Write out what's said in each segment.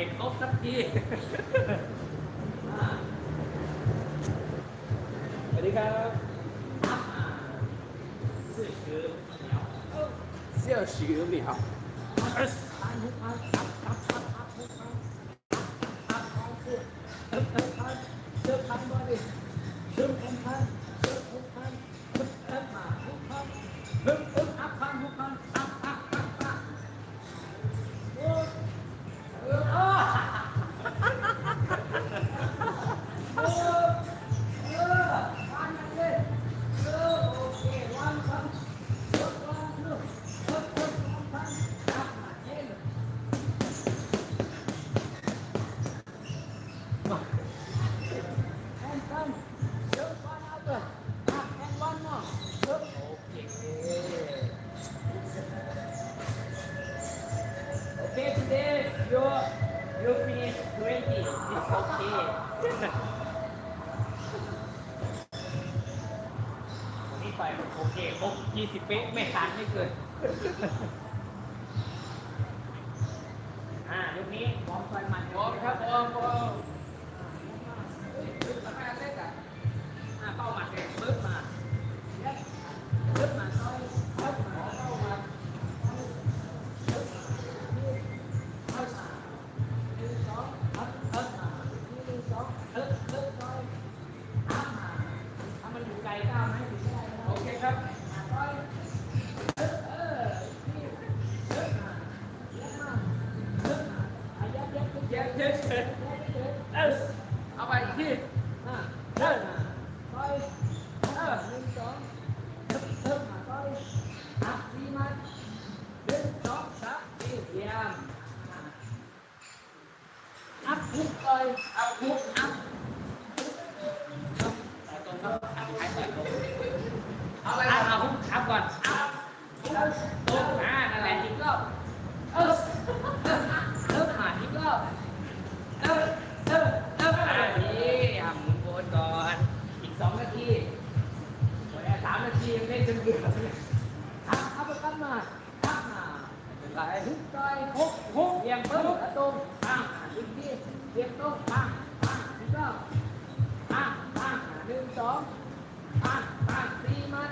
ทีสวัสดีครับเสื้อชือเหนียวเสื้อชือเหนียวโอเค say you you finish 20 it's okay วันนี้ไปโอเคครบ20 เป๊ะไม่ขาดไม่เกิน อ่ายกนี้พร้อมต่อยหมันพร้อมครับพร้อมพร้อม เดินมาไปอัพสี่มันหนึ่งสองสามสี่เยี่ยมอัพหุบไปอัพหุบอัพแต่ตรงครับอัพใช้แต่ตรงเอาไปเอาหุบอัพก่อนอัพตรงอ่านั่นแหละอีกรอบ ยังเอเลยทักทับกันมาทักมาไหลหุบใจหุบหุบเอียงปึ๊บตรงปังอีกทีเอียงตรงปังปังอีกรอบปังปังหนึ่งสองปังปังสี่มัด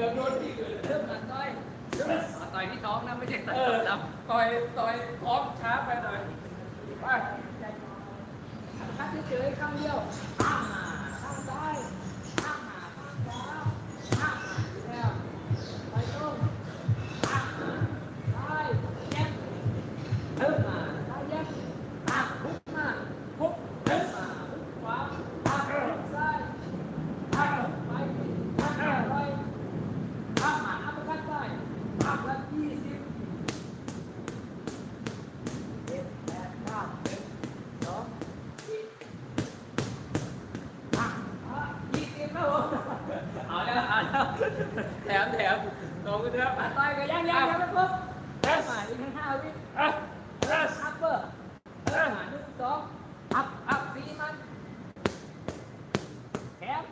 กือบโดนที่อื่นเริ่มมาต่อยต่อยที่ท้องนะไม่ใช่ต่อยลำต่อยต่อยท้องช้าไปหน่อยไปพักเฉยๆคำเดียวข้ามมาข้างซ้ายข้ามมาข้างขวาข้ามมาแล้วต่อยตรงข้ามมาซ้ายแยกเริ่มมาซ้ายแยกอะพุกมาพุกเริ่มมาพุกขวาอะพุกซ้าย พักไปพักไปพักมาอัปคัดไปพักละยี่สิบเจ็ดแปดเก้าหนึ่งสองสี่พักพักยี่สิบแล้วเอาแล้วเอา แล้วแถมแถมลงกันเถอะไปกันยังยังยังไม่ครบพักมาอีกทั้งห้าวิอัพอัพเปอร์พักมาหนึ่งสองอัพอัพสี่มันแถม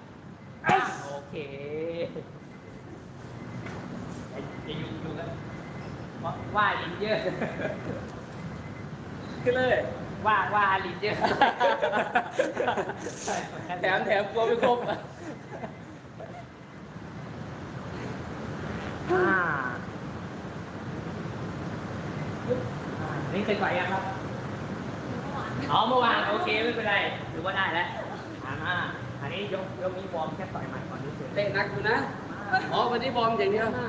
อะโอเคจะยุ่งยุ่งแล้วว่าลินเยอะขึ้นเลย ว่าว่าลินเยอะแถมแถมกลัวไม่ครบ อ่าอ่านี่ เคยต่อยยังครับอ๋อเมื่อวานโอเคไม่เป็นไรถือว่าได้แล้วอ่าอันนี้ยกยกนี้วอร์มแค่ต่อยหมัดก่อนนิดเดียวเตะหนักอยู่นะอ๋อวันนี้บอมอย่างเดียวอ่า